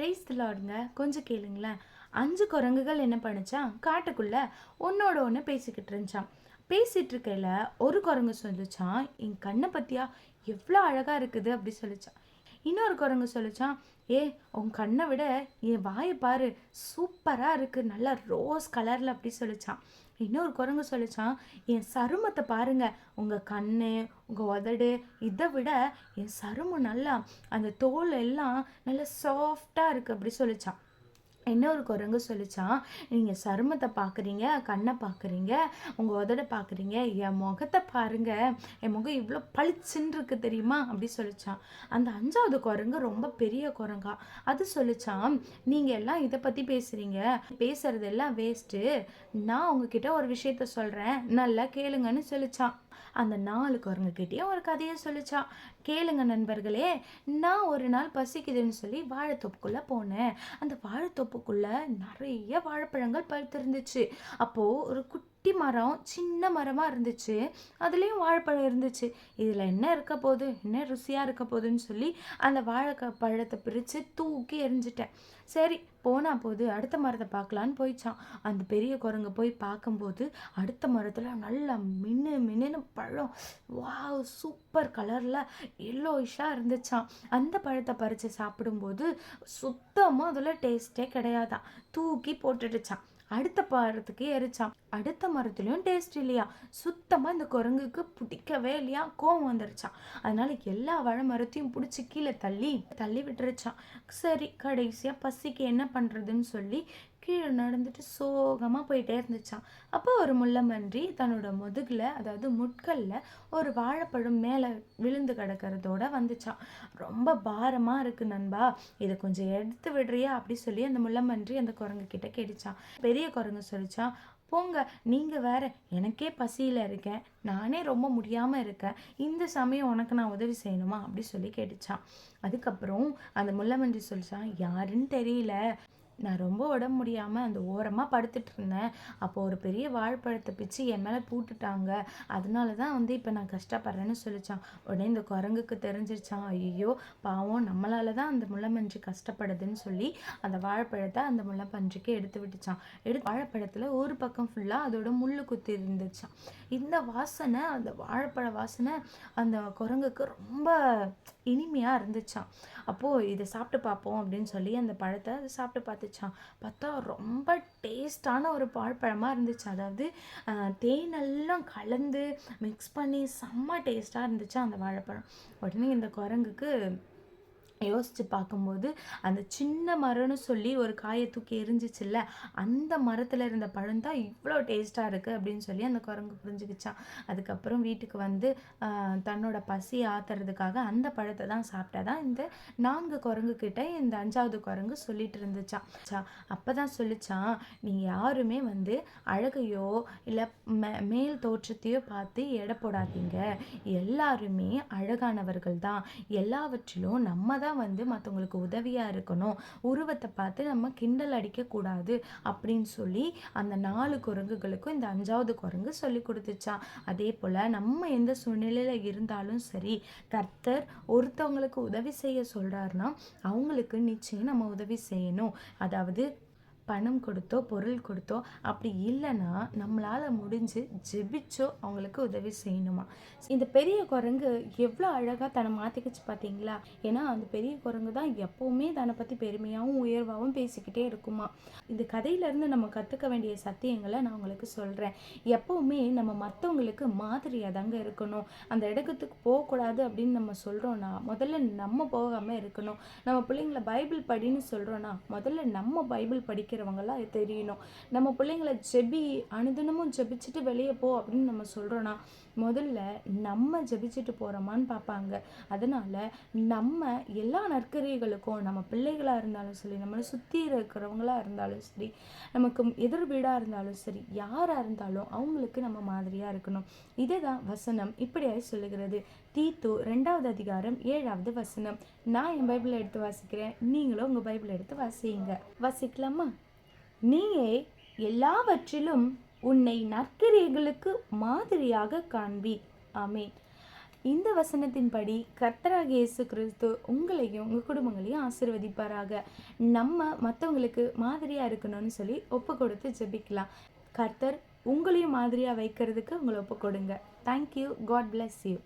Price லாடுங்க கொஞ்சம் கேளுங்களேன். அஞ்சு குரங்குகள் என்ன பண்ணுச்சான் காட்டுக்குள்ள ஒன்னோட ஒன்று பேசிக்கிட்டு இருந்துச்சான் பேசிகிட்டு இருக்கையில் ஒரு குரங்கு சொல்லிச்சான் என் கண்ணை பற்றியா எவ்வளோ அழகாக இருக்குது அப்படி சொல்லிச்சான் இன்னொரு குரங்கு சொல்லிச்சான் ஏ உன் கண்ணை விட என் வாயை பாரு சூப்பராக இருக்குது நல்லா ரோஸ் கலரில் அப்படி சொல்லிச்சான். இன்னொரு குரங்கு சொல்லிச்சான் என் சருமத்தை பாருங்க உங்கள் கண் உங்கள் உதடு இதை விட என் சருமம் நல்லா அந்த தோல் எல்லாம் நல்லா சாஃப்டாக இருக்குது அப்படி சொல்லிச்சான். என்ன ஒரு குரங்கு சொல்லிச்சான் நீங்கள் சருமத்தை பார்க்குறீங்க கண்ணை பார்க்குறீங்க உங்கள் உதட பார்க்குறீங்க என் முகத்தை பாருங்க என் முகம் இவ்வளோ பளிச்சுன்னு தெரியுமா? அப்படி சொல்லிச்சான் அந்த அஞ்சாவது குரங்கு ரொம்ப பெரிய குரங்கா. அது சொல்லிச்சான் நீங்கள் எல்லாம் இதை பற்றி பேசுகிறீங்க பேசுகிறது எல்லாம் வேஸ்ட்டு நான் உங்ககிட்ட ஒரு விஷயத்த சொல்கிறேன் நல்லா கேளுங்கன்னு சொல்லிச்சான் அந்த நாலு குரங்குக்கிட்டேயும் ஒரு கதையை சொல்லிச்சா. கேளுங்க நண்பர்களே நான் ஒரு நாள் பசிக்குதுன்னு சொல்லி வாழைத்தோப்புக்குள்ளே போனேன். அந்த வாழைத்தோப்புக்குள்ள நிறைய வாழைப்பழங்கள் பழுத்திருந்துச்சு. அப்போது ஒரு குட்டி குட்டி மரம் சின்ன மரமாக இருந்துச்சு. அதுலேயும் வாழைப்பழம் இருந்துச்சு. இதில் என்ன இருக்க போகுது? என்ன ருசியாக இருக்க போகுதுன்னு சொல்லி அந்த வாழைக்க பழத்தை பிரித்து தூக்கி எரிஞ்சிட்டேன் சரி போனால் போது அடுத்த மரத்தை பார்க்கலான்னு போயிச்சான். அந்த பெரிய குரங்கு போய் பார்க்கும்போது அடுத்த மரத்தில் நல்லா மின்னு மின்னு பழம். வாவ் சூப்பர் கலரில் எல்லோயிஷாக இருந்துச்சான் அந்த பழத்தை பறித்து சாப்பிடும்போது சுத்தமாக அதில் டேஸ்ட்டே கிடையாதான் தூக்கி போட்டுடுச்சான் அடுத்த மரத்துக்கு எரிச்சான். அடுத்த மரத்துலேயும் டேஸ்ட் இல்லையா? சுத்தமாக இந்த குரங்குக்கு பிடிக்கவே இல்லையா? கோவம் வந்துருச்சான். அதனால எல்லா வாழை மரத்தையும் பிடிச்சி கீழே தள்ளி தள்ளி விட்டுருச்சான். சரி கடைசியாக பசிக்கு என்ன பண்ணுறதுன்னு சொல்லி கீழே நடந்துட்டு சோகமாக போயிட்டே இருந்துச்சான் அப்போ ஒரு முள்ளமன்றி தன்னோட முதுகில் அதாவது முட்களில் ஒரு வாழைப்பழம் மேலே விழுந்து கிடக்கிறதோட வந்துச்சான் ரொம்ப பாரமாக இருக்குது நண்பா இதை கொஞ்சம் எடுத்து விடுறியா? அப்படி சொல்லி அந்த முள்ளமன்றி அந்த குரங்கு கிட்ட கேட்டுச்சான் பெரிய குரங்கு சொல்லிச்சான் போங்க நீங்கள் வேற எனக்கே பசியில் இருக்கேன் நானே ரொம்ப முடியாமல் இருக்கேன் இந்த சமயம் உனக்கு நான் உதவி செய்யணுமா? அப்படி சொல்லி கேட்டுச்சான் அதுக்கப்புறம் அந்த முள்ளமன்றி சொல்லிச்சான் யாருன்னு தெரியல நான் ரொம்ப உடம்பு முடியாமல் அந்த ஓரமாக படுத்துட்டு இருந்தேன் அப்போது ஒரு பெரிய வாழைப்பழத்தை பிச்சு என் மேலே பூட்டுட்டாங்க. அதனால தான் வந்து இப்போ நான் கஷ்டப்படுறேன்னு சொல்லிச்சான். உடனே இந்த குரங்குக்கு தெரிஞ்சிருச்சான் ஐயோ பாவம் நம்மளால தான் அந்த முள்ளமன்றி கஷ்டப்படுதுன்னு சொல்லி அந்த வாழைப்பழத்தை அந்த முள்ளப்பன்றிக்கு எடுத்து விட்டுச்சான் எடுத்து வாழைப்பழத்தில் ஒரு பக்கம் ஃபுல்லாக அதோட முள்ளு குத்தி இருந்துச்சான் இந்த வாசனை அந்த வாழைப்பழ வாசனை அந்த குரங்குக்கு ரொம்ப இனிமையாக இருந்துச்சான் அப்போது இதை சாப்பிட்டு பார்ப்போம் அப்படின்னு சொல்லி அந்த பழத்தை சாப்பிட்டு பார்த்து இருந்துச்சான் பார்த்தா ரொம்ப டேஸ்டான ஒரு பாழ்பழமாக இருந்துச்சு. அதாவது ஆஹ், தேனெல்லாம் கலந்து மிக்ஸ் பண்ணி செம்ம டேஸ்ட்டாக இருந்துச்சு அந்த வாழைப்பழம். உடனே இந்த குரங்குக்கு யோசித்து பார்க்கும்போது அந்த சின்ன மரம்னு சொல்லி ஒரு காயை தூக்கி எரிஞ்சிச்சுல்ல அந்த மரத்தில் இருந்த பழம் தான் இவ்வளோ டேஸ்ட்டாக இருக்குது அப்படின்னு சொல்லி அந்த குரங்கு புரிஞ்சுக்கிச்சான். அதுக்கப்புறம் வீட்டுக்கு வந்து தன்னோட பசி ஆத்துறதுக்காக அந்த பழத்தை தான் சாப்பிட்டா தான் இந்த நான்கு குரங்கு கிட்ட இந்த அஞ்சாவது குரங்கு சொல்லிட்டு இருந்துச்சான் சா அப்போ தான் சொல்லிச்சான் நீ யாருமே வந்து அழகையோ இல்லை மே மேல் தோற்றத்தையோ பார்த்து எடை போடாதீங்க. எல்லாருமே அழகானவர்கள் தான். எல்லாவற்றிலும் நம்ம தான் வந்து மற்றவங்களுக்கு உதவியாக இருக்கணும். உருவத்தை பார்த்து நம்ம கிண்டல் அடிக்கக்கூடாது அப்படின்னு சொல்லி அந்த நாலு குரங்குகளுக்கும் இந்த அஞ்சாவது குரங்கு சொல்லி கொடுத்துச்சான் அதே போல் நம்ம எந்த சூழ்நிலையில் இருந்தாலும் சரி கர்த்தர் ஒருத்தவங்களுக்கு உதவி செய்ய சொல்கிறாருன்னா அவங்களுக்கு நிச்சயம் நம்ம உதவி செய்யணும். அதாவது பணம் கொடுத்தோ பொருள் கொடுத்தோ அப்படி இல்லைன்னா நம்மளால் முடிஞ்சு ஜெபிச்சோ அவங்களுக்கு உதவி செய்யணுமா? இந்த பெரிய குரங்கு எவ்வளோ அழகாக தன்னை மாற்றிக்கிச்சு பார்த்தீங்களா ஏன்னா அந்த பெரிய குரங்கு தான் எப்போவுமே தன்னை பற்றி பெருமையாகவும் உயர்வாகவும் பேசிக்கிட்டே இருக்குமா? இந்த கதையிலேருந்து நம்ம கற்றுக்க வேண்டிய சத்தியங்களை நான் உங்களுக்கு சொல்கிறேன் எப்போவுமே நம்ம மற்றவங்களுக்கு மாதிரியாக தாங்க இருக்கணும். அந்த இடத்துக்கு போகக்கூடாது அப்படின்னு நம்ம சொல்கிறோன்னா முதல்ல நம்ம போகாமல் இருக்கணும். நம்ம பிள்ளைங்கள பைபிள் படின்னு சொல்கிறோன்னா முதல்ல நம்ம பைபிள் படிக்கிற படிக்கிறவங்களா தெரியணும். நம்ம பிள்ளைங்கள ஜெபி அனுதினமும் ஜெபிச்சுட்டு வெளியே போ அப்படின்னு நம்ம சொல்கிறோன்னா முதல்ல நம்ம ஜெபிச்சுட்டு போகிறோமான்னு பார்ப்பாங்க. அதனால் நம்ம எல்லா நற்கரியர்களுக்கும் நம்ம பிள்ளைகளாக இருந்தாலும் சரி நம்மளை சுற்றி இருக்கிறவங்களா இருந்தாலும் சரி நமக்கு எதிர் வீடாக இருந்தாலும் சரி யாராக இருந்தாலும் அவங்களுக்கு நம்ம மாதிரியாக இருக்கணும். இதுதான் வசனம். இப்படியாய் சொல்லுகிறது. தீத்து ரெண்டாவது அதிகாரம் ஏழாவது வசனம். நான் என் பைபிளை எடுத்து வாசிக்கிறேன். நீங்களும் உங்கள் பைபிளை எடுத்து வாசிங்க வாசிக்கலாமா? நீயே எல்லாவற்றிலும் உன்னை நற்கிரியர்களுக்கு மாதிரியாக காண்பி. ஆமேன். இந்த வசனத்தின்படி கர்த்தராக இயேசு கிறிஸ்து உங்களையும் உங்கள் குடும்பங்களையும் ஆசிர்வதிப்பாராக. நம்ம மற்றவங்களுக்கு மாதிரியாக இருக்கணும்னு சொல்லி ஒப்பு கொடுத்து ஜெபிக்கலாம். கர்த்தர் உங்களையும் மாதிரியாக வைக்கிறதுக்கு உங்களை ஒப்பு கொடுங்க. Thank you God bless you